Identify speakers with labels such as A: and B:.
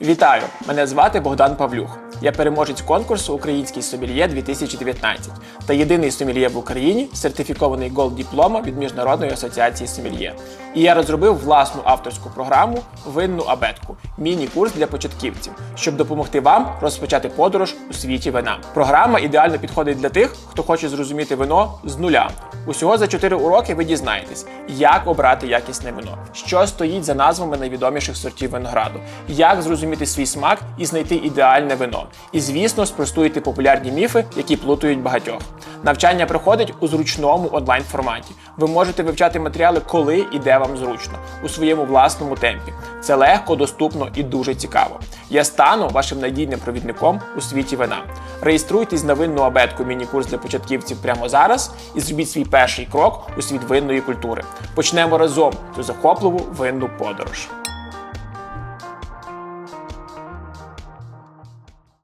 A: Вітаю! Мене звати Богдан Павлюх. Я переможець конкурсу Український сомельє 2019 та єдиний сомельє в Україні, сертифікований Gold диплома від Міжнародної асоціації сомельє. І я розробив власну авторську програму Винну абетку міні-курс для початківців, щоб допомогти вам розпочати подорож у світі вина. Програма ідеально підходить для тих, хто хоче зрозуміти вино з нуля. Усього за 4 уроки ви дізнаєтесь, як обрати якісне вино, що стоїть за назвами найвідоміших сортів винограду, як зрозуміти свій смак і знайти ідеальне вино. І, звісно, спростуєте популярні міфи, які плутають багатьох. Навчання проходить у зручному онлайн форматі. Ви можете вивчати матеріали, коли і де вам зручно, у своєму власному темпі. Це легко, доступно і дуже цікаво. Я стану вашим надійним провідником у світі вина. Реєструйтесь на винну абетку міні-курс для початківців прямо зараз і зробіть свій перший крок у світ винної культури. Почнемо разом цю захопливу винну подорож.